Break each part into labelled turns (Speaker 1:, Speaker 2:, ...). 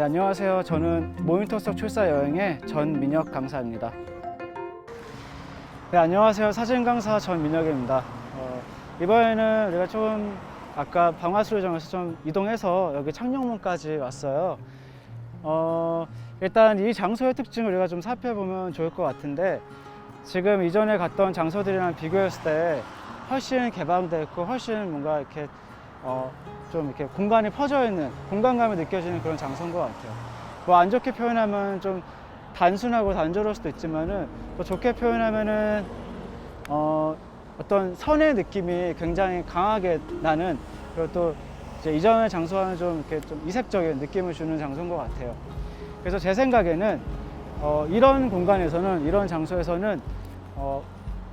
Speaker 1: 네, 안녕하세요. 저는 모니터 속 출사 여행의 전민혁 강사입니다. 네, 안녕하세요. 사진 강사 전민혁입니다. 어, 이번에는 우리가 좀 아까 방화수로정에서 좀 이동해서 여기 창녕문까지 왔어요. 어, 일단 이 장소의 특징을 우리가 좀 살펴보면 좋을 것 같은데 지금 이전에 갔던 장소들이랑 비교했을 때 훨씬 개방되어 있고 훨씬 뭔가 이렇게 어, 좀 이렇게 공간이 퍼져 있는 공간감이 느껴지는 그런 장소인 것 같아요. 뭐 안 좋게 표현하면 좀 단순하고 단조로울 수도 있지만은 또 좋게 표현하면은 어, 어떤 선의 느낌이 굉장히 강하게 나는 그리고 또 이제 이전의 장소와는 좀 이렇게 좀 이색적인 느낌을 주는 장소인 것 같아요. 그래서 제 생각에는 어, 이런 공간에서는 이런 장소에서는 어,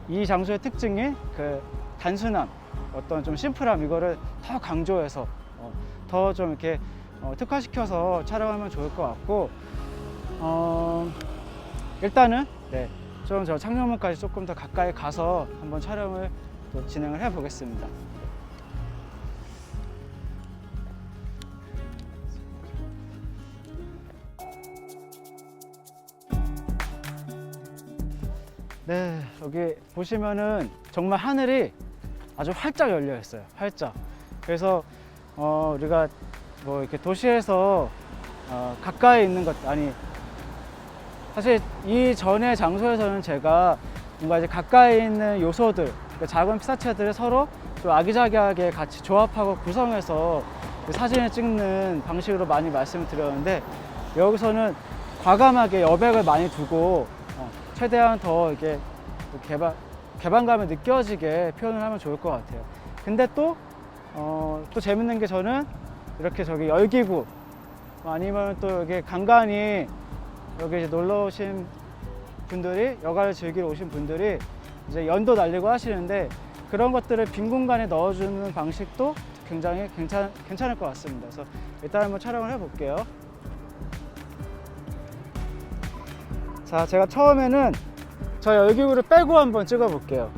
Speaker 1: 이 장소의 특징이 그 단순함, 어떤 좀 심플함 이거를 더 강조해서 어, 더좀 이렇게 어, 특화시켜서 촬영하면 좋을 것 같고 어, 일단은 네, 좀 저 창녕문까지 조금 더 가까이 가서 한번 촬영을 또 진행을 해 보겠습니다. 네, 여기 보시면은 정말 하늘이 아주 활짝 열려 있어요. 활짝. 그래서 어, 우리가 뭐 이렇게 도시에서 어, 가까이 있는 것 아니 사실 이 전의 장소에서는 제가 뭔가 이제 가까이 있는 요소들, 그러니까 작은 피사체들을 서로 좀 아기자기하게 같이 조합하고 구성해서 그 사진을 찍는 방식으로 많이 말씀을 드렸는데 여기서는 과감하게 여백을 많이 두고 어, 최대한 더 이렇게 개방, 개방감이 느껴지게 표현을 하면 좋을 것 같아요. 근데 또, 어, 또 재밌는 게 저는 이렇게 저기 열기구 아니면 또 여기 간간히 여기 이제 놀러 오신 분들이 여가를 즐기러 오신 분들이 이제 연도 날리고 하시는데 그런 것들을 빈 공간에 넣어주는 방식도 굉장히 괜찮, 괜찮을 것 같습니다. 그래서 일단 한번 촬영을 해볼게요. 자, 제가 처음에는 저 열기구를 빼고 한번 찍어볼게요.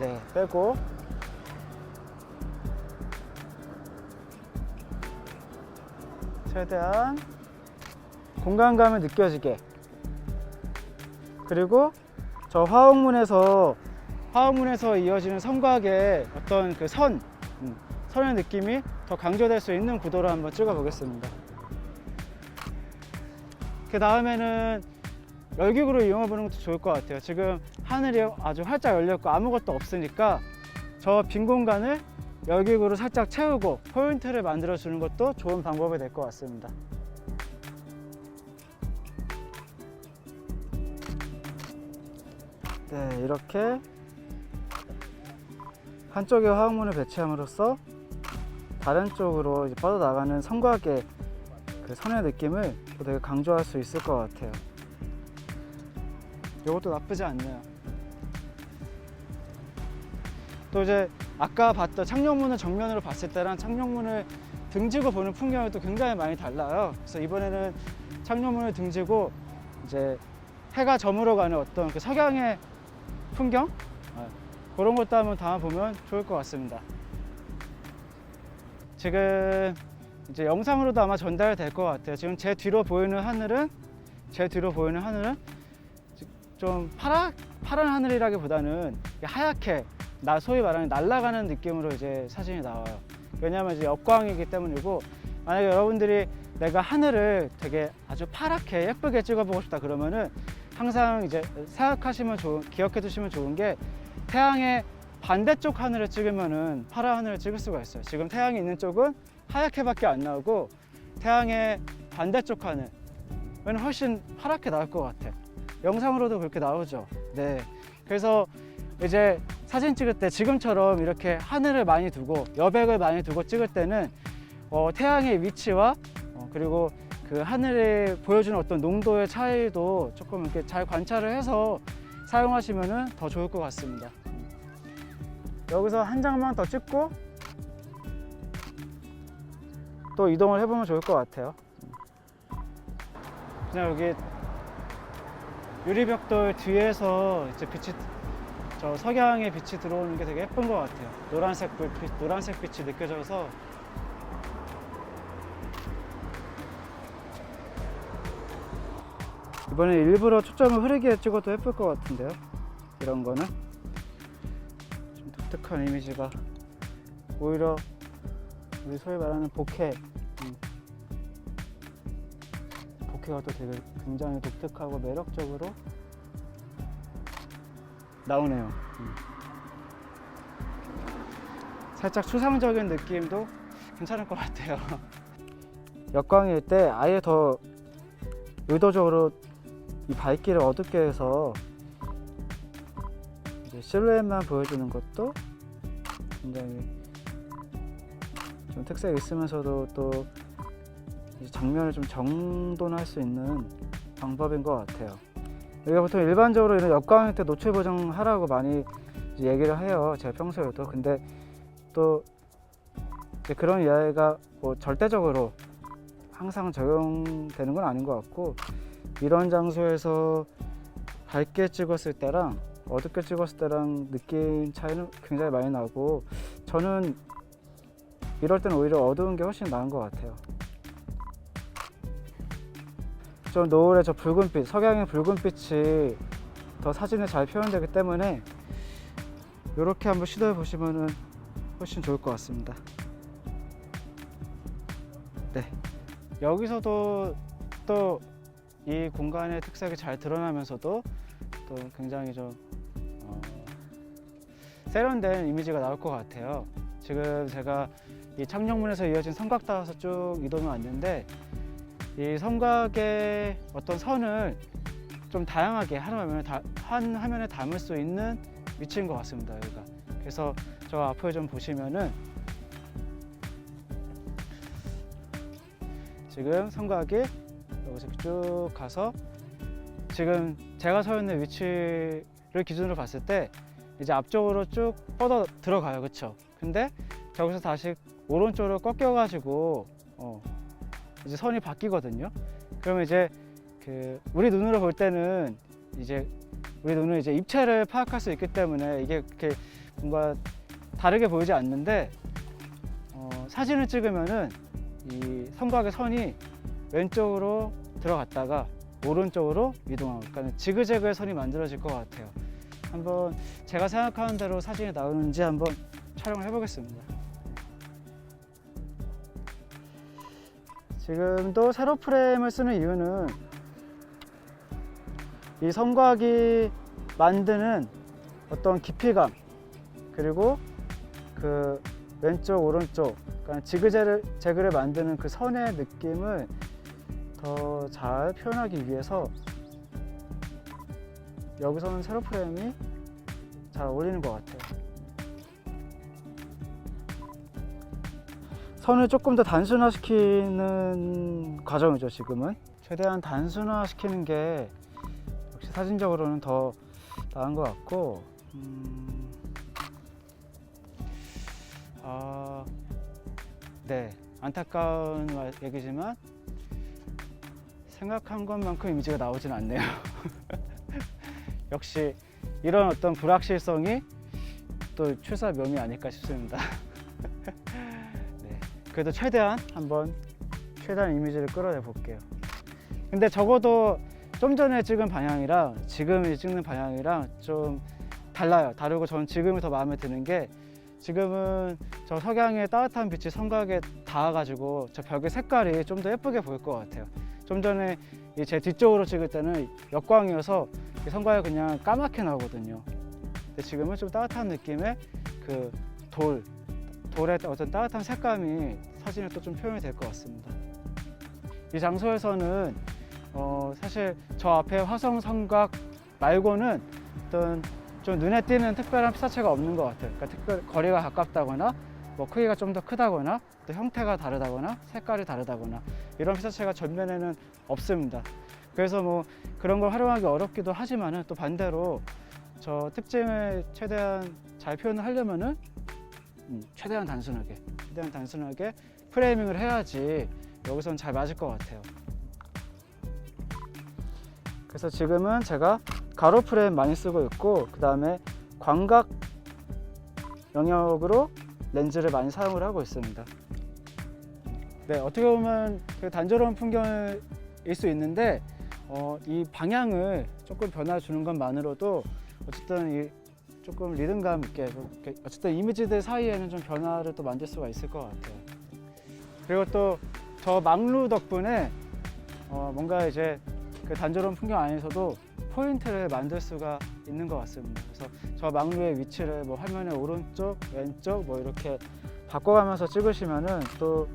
Speaker 1: 네, 빼고. 최대한 공간감을 느껴지게. 그리고 저 화옥문에서 화옥문에서 이어지는 성곽의 어떤 그 선, 음, 선의 느낌이 더 강조될 수 있는 구도로 한번 찍어 보겠습니다. 그 다음에는 열기구를 이용해 보는 것도 좋을 것 같아요. 지금 하늘이 아주 활짝 열렸고 아무것도 없으니까 저 빈 공간을 열기구로 살짝 채우고 포인트를 만들어 주는 것도 좋은 방법이 될 것 같습니다. 네, 이렇게 한쪽에 화학문을 배치함으로써 다른 쪽으로 뻗어나가는 성곽의 그 선의 느낌을 또 되게 강조할 수 있을 것 같아요. 이것도 나쁘지 않네요. 또 이제 아까 봤던 창녕문을 정면으로 봤을 때랑 창녕문을 등지고 보는 풍경이 또 굉장히 많이 달라요. 그래서 이번에는 창녕문을 등지고 이제 해가 저물어 가는 어떤 그 석양의 풍경 아, 그런 것도 한번 담아보면 좋을 것 같습니다. 지금 이제 영상으로도 아마 전달이 될것 같아요. 지금 제 뒤로 보이는 하늘은 제 뒤로 보이는 하늘은 좀 파라 파란 하늘이라기보다는 하얗게 나 소위 말하는 날아가는 느낌으로 이제 사진이 나와요. 왜냐하면 이제 역광이기 때문이고 만약에 여러분들이 내가 하늘을 되게 아주 파랗게 예쁘게 찍어보고 싶다 그러면은 항상 이제 생각하시면 좋은 기억해 두시면 좋은 게 태양의 반대쪽 하늘을 찍으면은 파란 하늘을 찍을 수가 있어요. 지금 태양이 있는 쪽은 하얗게밖에 안 나오고 태양의 반대쪽 하늘은 훨씬 파랗게 나올 것 같아. 영상으로도 그렇게 나오죠. 네. 그래서 이제 사진 찍을 때 지금처럼 이렇게 하늘을 많이 두고 여백을 많이 두고 찍을 때는 어, 태양의 위치와 어, 그리고 그 하늘에 보여주는 어떤 농도의 차이도 조금 이렇게 잘 관찰을 해서 사용하시면 더 좋을 것 같습니다. 여기서 한 장만 더 찍고 또 이동을 해보면 좋을 것 같아요. 그냥 여기 유리벽돌 뒤에서 이제 빛이 저 석양의 빛이 들어오는 게 되게 예쁜 것 같아요. 노란색 불빛, 노란색 빛이 느껴져서 이번에 일부러 초점을 흐리게 찍어도 예쁠 것 같은데요. 이런 거는 좀 독특한 이미지가 오히려 우리 소위 말하는 복해 음. 복해가 또 되게 굉장히 독특하고 매력적으로 나오네요. 음. 살짝 추상적인 느낌도 괜찮을 것 같아요. 역광일 때 아예 더 의도적으로 이 밝기를 어둡게 해서 실루엣만 보여주는 것도 굉장히 좀 특색이 있으면서도 또이 장면을 좀 정돈할 수 있는 방법인 것 같아요. 우리가 보통 일반적으로 이런 역광일 때 노출 보정하라고 많이 얘기를 해요. 제가 평소에도. 근데 또 그런 이야기가 뭐 절대적으로 항상 적용되는 건 아닌 것 같고 이런 장소에서 밝게 찍었을 때랑 어둡게 찍었을 때랑 느낌 차이는 굉장히 많이 나고 저는 이럴 때는 오히려 어두운 게 훨씬 나은 것 같아요. 좀 노을의 저 붉은빛, 석양의 붉은빛이 더 사진에 잘 표현되기 때문에 이렇게 한번 시도해 보시면은 훨씬 좋을 것 같습니다. 네. 여기서도 또 이 공간의 특색이 잘 드러나면서도 또 굉장히 좀 어, 세련된 이미지가 나올 것 같아요. 지금 제가 이 창녕문에서 이어진 성곽 따라서 쭉 이동해 왔는데 이 성곽의 어떤 선을 좀 다양하게 한 화면에, 다, 한 화면에 담을 수 있는 위치인 것 같습니다. 여기가. 그래서 저 앞에 좀 보시면은 지금 성곽이 여기서 쭉 가서 지금 제가 서 있는 위치를 기준으로 봤을 때 이제 앞쪽으로 쭉 뻗어 들어가요. 그쵸? 근데 저기서 다시 오른쪽으로 꺾여 가지고 어, 이제 선이 바뀌거든요. 그러면 이제 그 우리 눈으로 볼 때는 이제 우리 눈은 이제 입체를 파악할 수 있기 때문에 이게 그렇게 뭔가 다르게 보이지 않는데 어, 사진을 찍으면은 이 성곽의 선이 왼쪽으로 들어갔다가 오른쪽으로 이동하고 그러니까 지그재그의 선이 만들어질 것 같아요. 한번 제가 생각하는 대로 사진이 나오는지 한번 촬영을 해보겠습니다. 지금도 세로 프레임을 쓰는 이유는 이 성곽이 만드는 어떤 깊이감 그리고 그 왼쪽 오른쪽 그러니까 지그재그를 재그를 만드는 그 선의 느낌을 더 잘 표현하기 위해서 여기서는 세로 프레임이 잘 어울리는 것 같아요. 선을 조금 더 단순화시키는 과정이죠, 지금은. 최대한 단순화시키는 게 역시 사진적으로는 더 나은 것 같고, 음... 아, 네. 안타까운 말- 얘기지만 생각한 것만큼 이미지가 나오진 않네요. 역시 이런 어떤 불확실성이 또 출사 묘미 아닐까 싶습니다. 네. 그래도 최대한 한번 최대한 이미지를 끌어내 볼게요. 근데 적어도 좀 전에 찍은 방향이랑 지금 찍는 방향이랑 좀 달라요. 다르고 저는 지금이 더 마음에 드는 게 지금은 저 석양의 따뜻한 빛이 성곽에 닿아가지고 저 벽의 색깔이 좀 더 예쁘게 보일 것 같아요. 좀 전에 이제 뒤쪽으로 찍을 때는 역광이어서 이 성곽이 그냥 까맣게 나오거든요. 근데 지금은 좀 따뜻한 느낌의 그 돌, 돌의 어떤 따뜻한 색감이 사진에 또 좀 표현이 될 것 같습니다. 이 장소에서는 어, 사실 저 앞에 화성 성곽 말고는 어떤 좀 눈에 띄는 특별한 피사체가 없는 것 같아요. 그러니까 특별 거리가 가깝다거나 뭐 크기가 좀 더 크다거나 또 형태가 다르다거나 색깔이 다르다거나 이런 피사체가 전면에는 없습니다. 그래서 뭐 그런 걸 활용하기 어렵기도 하지만은 또 반대로 저 특징을 최대한 잘 표현을 하려면은 음, 최대한 단순하게 최대한 단순하게 프레이밍을 해야지 여기서는 잘 맞을 것 같아요. 그래서 지금은 제가 가로 프레임 많이 쓰고 있고 그 다음에 광각 영역으로 렌즈를 많이 사용을 하고 있습니다. 네, 어떻게 보면 그 단조로운 풍경일 수 있는데 어, 이 방향을 조금 변화 주는 것만으로도 어쨌든 이 조금 리듬감 있게 어쨌든 이미지들 사이에는 좀 변화를 또 만들 수가 있을 것 같아요. 그리고 또저 망루 덕분에 어, 뭔가 이제 그 단조로운 풍경 안에서도 포인트를 만들 수가 있는 것 같습니다. 그래서 저 망루의 위치를 뭐 화면의 오른쪽, 왼쪽 뭐 이렇게 바꿔가면서 찍으시면은 또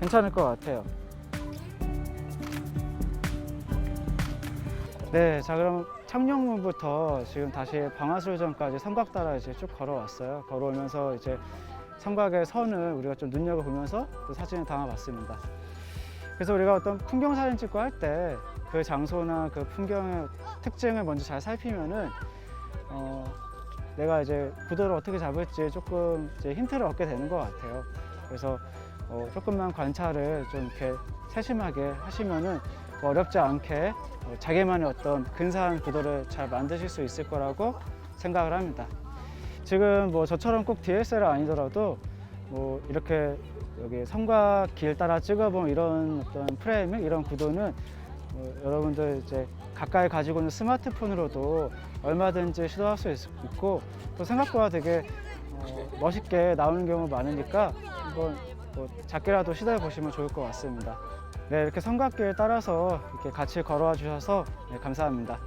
Speaker 1: 괜찮을 것 같아요. 네, 자 그럼 창녕문부터 지금 다시 방아술전까지 성곽 따라 이제 쭉 걸어왔어요. 걸어오면서 이제 성곽의 선을 우리가 좀 눈여겨 보면서 또 사진을 담아봤습니다. 그래서 우리가 어떤 풍경 사진 찍고 할 때 그 장소나 그 풍경의 특징을 먼저 잘 살피면은 어, 내가 이제 구도를 어떻게 잡을지 조금 이제 힌트를 얻게 되는 것 같아요. 그래서 어, 조금만 관찰을 좀 이렇게 세심하게 하시면은 뭐 어렵지 않게 어, 자기만의 어떤 근사한 구도를 잘 만드실 수 있을 거라고 생각을 합니다. 지금 뭐 저처럼 꼭 DSLR 아니더라도 뭐 이렇게 여기 성과 길 따라 찍어본 이런 어떤 프레이밍 이런 구도는 뭐 여러분들 이제 가까이 가지고 있는 스마트폰으로도 얼마든지 시도할 수 있- 있고 또 생각보다 되게 어, 멋있게 나오는 경우 많으니까 한번 뭐 작게라도 시도해 보시면 좋을 것 같습니다. 네, 이렇게 성곽길 따라서 이렇게 같이 걸어와 주셔서 네, 감사합니다.